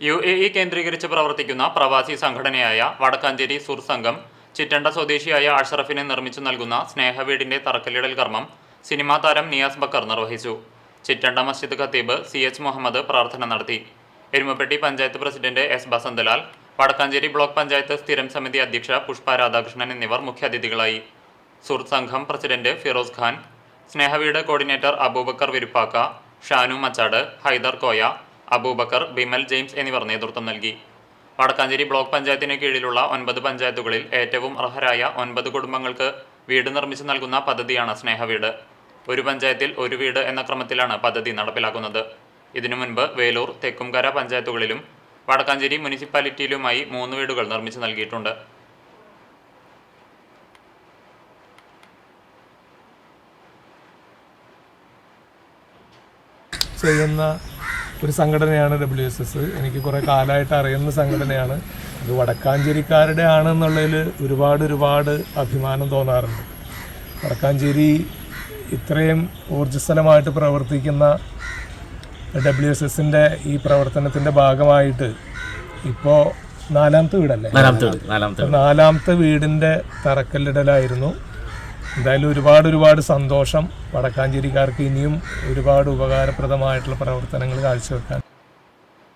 U A E കേന്ദ്രീകരിച്ച് പ്രവർത്തിക്കുന്ന പ്രവാസി സംഘടനയായ വടക്കാഞ്ചേരി സുർ സംഘം ചിറ്റണ്ട സ്വദേശിയായ അഷ്റഫിനെ നിർമ്മിച്ചു നൽകുന്ന സ്നേഹവീടിന്റെ തറക്കല്ലിടൽ കർമ്മം സിനിമാ താരം നിയാസ് ബക്കർ നിർവഹിച്ചു. ചിറ്റണ്ട മസ്ജിദ് ഖത്തീബ് സി എച്ച് മുഹമ്മദ് പ്രാർത്ഥന നടത്തി. Erumapetty panchayat president S Basanthalal Vadakkanchery block panchayat സ്ഥിരം സമിതി അധ്യക്ഷ പുഷ്പ രാധാകൃഷ്ണൻ എന്നിവർ മുഖ്യാതിഥികളായി. സുർ സംഘം president Firoz Khan Snehaveedu coordinator Aboobacker Viruppakka Shanu Machad Haider Koya Aboobacker Bimal James എന്നിവർ നേതൃത്വം നൽകി. വടക്കാഞ്ചേരി ബ്ലോക്ക് പഞ്ചായത്തിന് കീഴിലുള്ള ഒൻപത് പഞ്ചായത്തുകളിൽ ഏറ്റവും അർഹരായ ഒൻപത് കുടുംബങ്ങൾക്ക് വീട് നിർമ്മിച്ചു നൽകുന്ന പദ്ധതിയാണ് സ്നേഹവീട്. ഒരു പഞ്ചായത്തിൽ ഒരു വീട് എന്ന ക്രമത്തിലാണ് പദ്ധതി നടപ്പിലാക്കുന്നത്. ഇതിനു മുൻപ് വേലൂർ തെക്കുംകര പഞ്ചായത്തുകളിലും വടക്കാഞ്ചേരി മുനിസിപ്പാലിറ്റിയിലുമായി മൂന്ന് വീടുകൾ നിർമ്മിച്ചു നൽകിയിട്ടുണ്ട്. ചെയ്യുന്ന ഒരു സംഘടനയാണ് ഡബ്ല്യു എസ് എസ് എനിക്ക് കുറേ കാലമായിട്ട് അറിയുന്ന സംഘടനയാണ്. അത് വടക്കാഞ്ചേരിക്കാരുടെ ആണെന്നുള്ളതിൽ ഒരുപാട് ഒരുപാട് അഭിമാനം തോന്നാറുണ്ട്. വടക്കാഞ്ചേരി ഇത്രയും ഊർജസ്വലമായിട്ട് പ്രവർത്തിക്കുന്ന ഡബ്ല്യു എസ് എസിന്റെ ഈ പ്രവർത്തനത്തിന്റെ ഭാഗമായിട്ട് ഇപ്പോൾ നാലാമത്തെ വീടല്ലേ? നാലാമത്തെ വീടിന്റെ നാലാമത്തെ നാലാമത്തെ വീടിന്റെ തറക്കല്ലിടലായിരുന്നു. എന്തായാലും ഒരുപാട് ഒരുപാട് സന്തോഷം വടക്കാഞ്ചേരിക്കാർക്ക് ഇനിയും ഒരുപാട് ഉപകാരപ്രദമായിട്ടുള്ള പ്രവർത്തനങ്ങൾ കാഴ്ചവെക്കാൻ.